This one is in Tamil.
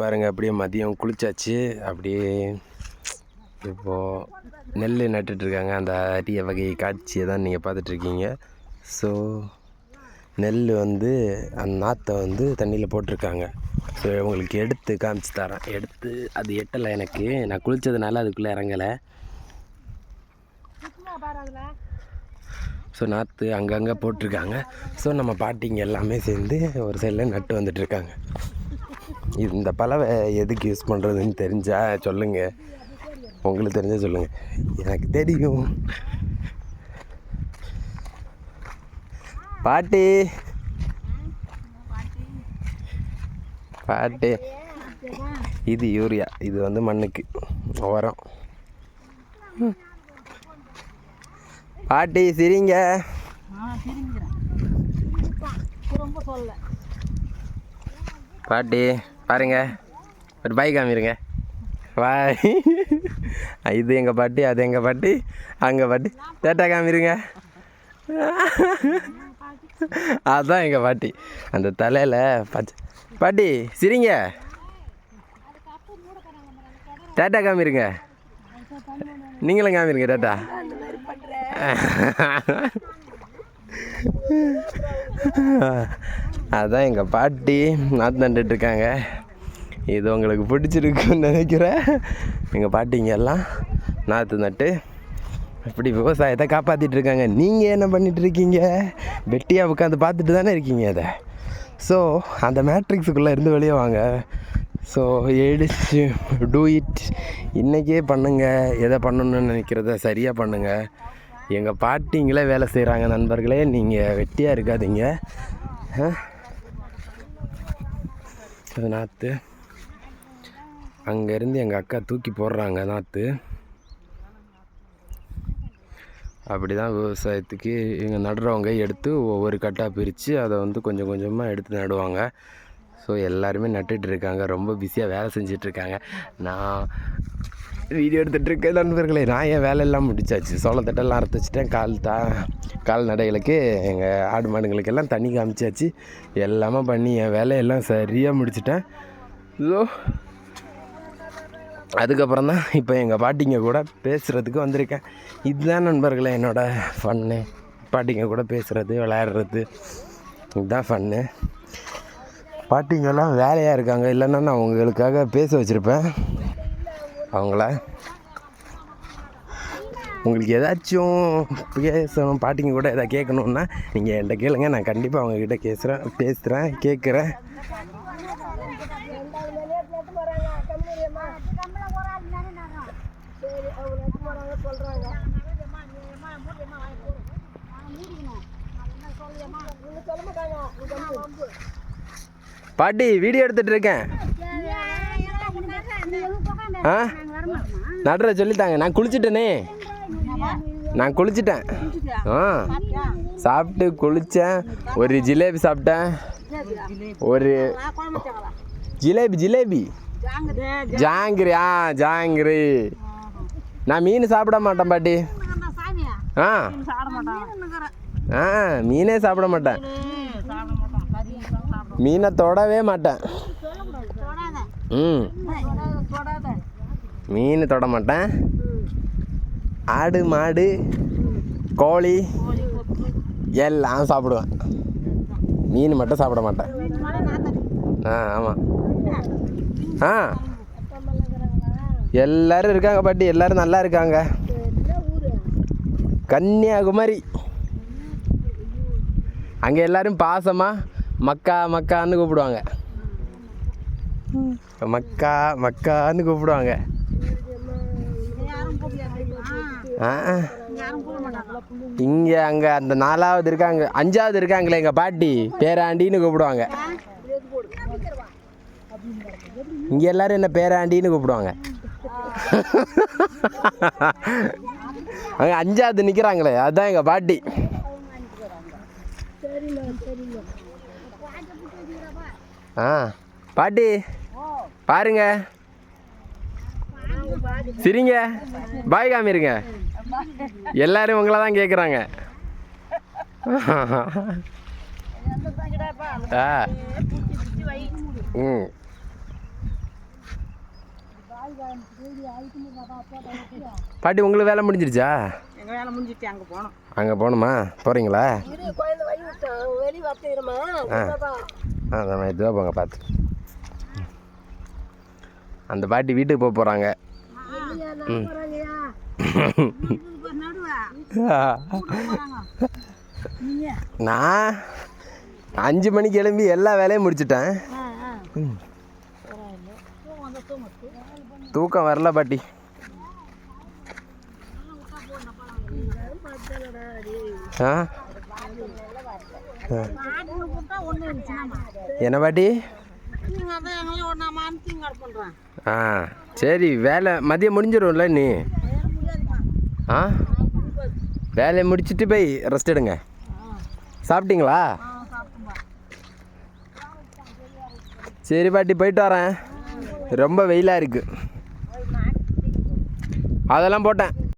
பாருங்கள் அப்படியே மதியம் குளிச்சாச்சு. அப்படியே இப்போது நெல் நட்டுட்ருக்காங்க அந்த அரிய வகை காட்சியை தான் நீங்கள் பார்த்துட்ருக்கீங்க ஸோ நெல் வந்து அந்த நாற்றை வந்து தண்ணியில் போட்டிருக்காங்க. ஸோ உங்களுக்கு எடுத்து காமிச்சு தரேன். எடுத்து அது எட்டலை எனக்கு. நான் குளித்ததுனால அதுக்குள்ளே இறங்கலை. ஸோ நாற்று அங்கங்கே போட்டிருக்காங்க. ஸோ நம்ம பாட்டிங்க எல்லாமே சேர்ந்து ஒரு சைடில் நட்டு வந்துட்டுருக்காங்க. இந்த பலவை எதுக்கு யூஸ் பண்ணுறதுன்னு தெரிஞ்சால் சொல்லுங்கள் உங்களுக்கு தெரிஞ்சால் சொல்லுங்கள் எனக்கு தெரியும். பாட்டி. பாட்டி. இது யூரியா. இது வந்து மண்ணுக்கு. உரம். பாட்டி சிரிங்க. பாட்டி. பாருங்க. ஒரு பை காமிருங்க. பாய். இது எங்கள் பாட்டி அது எங்கள் பாட்டி அங்கே பாட்டி. டேட்டா காமிருங்க. அதுதான் எங்கள் பாட்டி. அந்த தலையில் பச்சை பாட்டி சிரிங்க. டேட்டா காமிருங்க. நீங்களும் காமிருங்க டேட்டா. அதான் எங்கள் பாட்டி நாற்று இருக்காங்க. இது உங்களுக்கு பிடிச்சிருக்குன்னு நினைக்கிறேன். எங்கள் பாட்டிங்க எல்லாம் நாற்று நட்டு இப்படி விவசாயத்தை காப்பாற்றிட்டு இருக்காங்க. நீங்கள் என்ன பண்ணிட்டு இருக்கீங்க? வெட்டியாக உட்காந்து பார்த்துட்டு தானே இருக்கீங்க அதை. ஸோ அந்த மேட்ரிக்ஸுக்குள்ளே இருந்து வெளியே வாங்க. ஸோ எடிச்சு டூ இட் இன்றைக்கே பண்ணுங்கள் எதை பண்ணணும்னு நினைக்கிறத சரியாக பண்ணுங்கள் எங்கள் பாட்டிங்களே வேலை செய்கிறாங்க நண்பர்களே. நீங்கள் வெட்டியாக இருக்காதீங்க. அது நாற்று அங்கேருந்து எங்கள் அக்கா தூக்கி போடுறாங்க நாற்று அப்படி தான் விவசாயத்துக்கு இங்கே நடுறவங்க எடுத்து ஒவ்வொரு கட்டாக பிரித்து அதை வந்து கொஞ்சம் கொஞ்சமாக எடுத்து நடுவாங்க. ஸோ எல்லாருமே நட்டுட்ருக்காங்க ரொம்ப பிஸியாக வேலை செஞ்சிட்ருக்காங்க நான் வீடியோ எடுத்துகிட்டு இருக்க நண்பர்களே நான் என் வேலையெல்லாம் முடிச்சாச்சு. சோளத்தட்டெல்லாம் அறுத்து வச்சுட்டேன். கால் தா கால்நடைகளுக்கு எங்கள் ஆடு மாடுங்களுக்கு எல்லாம் தண்ணி காமிச்சாச்சு. எல்லாமே பண்ணி என் வேலையெல்லாம் சரியாக முடிச்சிட்டேன். ஸோ அதுக்கப்புறம் தான் இப்போ எங்கள் பாட்டிங்க கூட பேசுகிறதுக்கு வந்திருக்கேன். இதுதான் நண்பர்களே என்னோடய ஃபன்னு. பாட்டிங்க கூட பேசுகிறது விளையாடுறது இதுதான் ஃபன்னு. பாட்டிங்கெல்லாம் வேலையாக இருக்காங்க இல்லைன்னா நான் உங்களுக்காக பேச வச்சுருப்பேன். அவங்கள? உங்களுக்கு ஏதாச்சும் பேசணும் பாட்டிங்க கூட எதாவது கேட்கணுன்னா நீங்கள் என்கிட்ட கேளுங்க. நான் கண்டிப்பாக அவங்கக்கிட்ட பேசுகிறேன் பேசுகிறேன் கேட்குறேன். பாட்டி வீடியோ எடுத்துகிட்டு இருக்கேன். ஆ? நடுற சொல்லித்தாங்க நான் குளிச்சுட்டேனே. நான் குளிச்சிட்டேன். ஆ. சாப்பிட்டு குளித்தேன் ஒரு ஜிலேபி சாப்பிட்டேன். ஒரு ஜிலேபி ஜிலேபி? ஜாங்கிரி ஆ ஜாங்கிரி. நான் மீன் சாப்பிட மாட்டேன் பாட்டி. ஆ. ஆ மீனே சாப்பிட மாட்டேன். மீனை தொடவே மாட்டேன். ம். மீன் தொட மாட்டேன் ஆடு மாடு கோழி எல்லாம் சாப்பிடுவேன். மீன் மட்டும் சாப்பிட மாட்டேன். ஆ ஆமாம் ஆ. எல்லோரும் இருக்காங்க பாட்டி. எல்லோரும் நல்லா இருக்காங்க. கன்னியாகுமரி. அங்கே எல்லோரும் பாசமாக மக்கா மக்கான்னு கூப்பிடுவாங்க. மக்கா மக்கான்னு கூப்பிடுவாங்க ஆ இங்கே அங்கே அந்த நாலாவது இருக்காங்க அஞ்சாவது இருக்காங்களே எங்கள் பாட்டி பேராண்டின்னு கூப்பிடுவாங்க. இங்கே எல்லாரும் என்ன பேராண்டின்னு கூப்பிடுவாங்க. அங்கே அஞ்சாவது நிற்கிறாங்களே அதுதான் எங்கள் பாட்டி. ஆ பாட்டி பாருங்க. சரிங்க. பாய் காமிருங்க. எல்லாரும் உங்களை தான் கேட்குறாங்க ஆ. ம். பாட்டி உங்களுக்கு வேலை முடிஞ்சிருச்சா? எங்கள் வேலை முடிஞ்சிட்டு அங்கே போனோம். அங்கே போகணுமா? போகிறீங்களா ஆ. அந்த மாதிரி இதுவாக போங்க பார்த்து அந்த பாட்டி வீட்டுக்கு போக போகிறாங்க நான் அஞ்சு மணிக்கு எழும்பி எல்லா வேலையும் முடிச்சிட்டேன். தூக்கம் வரல பாட்டி. என்ன பாட்டி? ஆ சரி வேலை மதியம் முடிஞ்சிடும்ல நீ? ஆ? வேலையை முடிச்சுட்டு போய் ரெஸ்ட் எடுங்க. சாப்பிட்டீங்களா? சரி பாட்டி போயிட்டு வரேன். ரொம்ப வெயிலாக இருக்குது அதெல்லாம் போட்டேன்.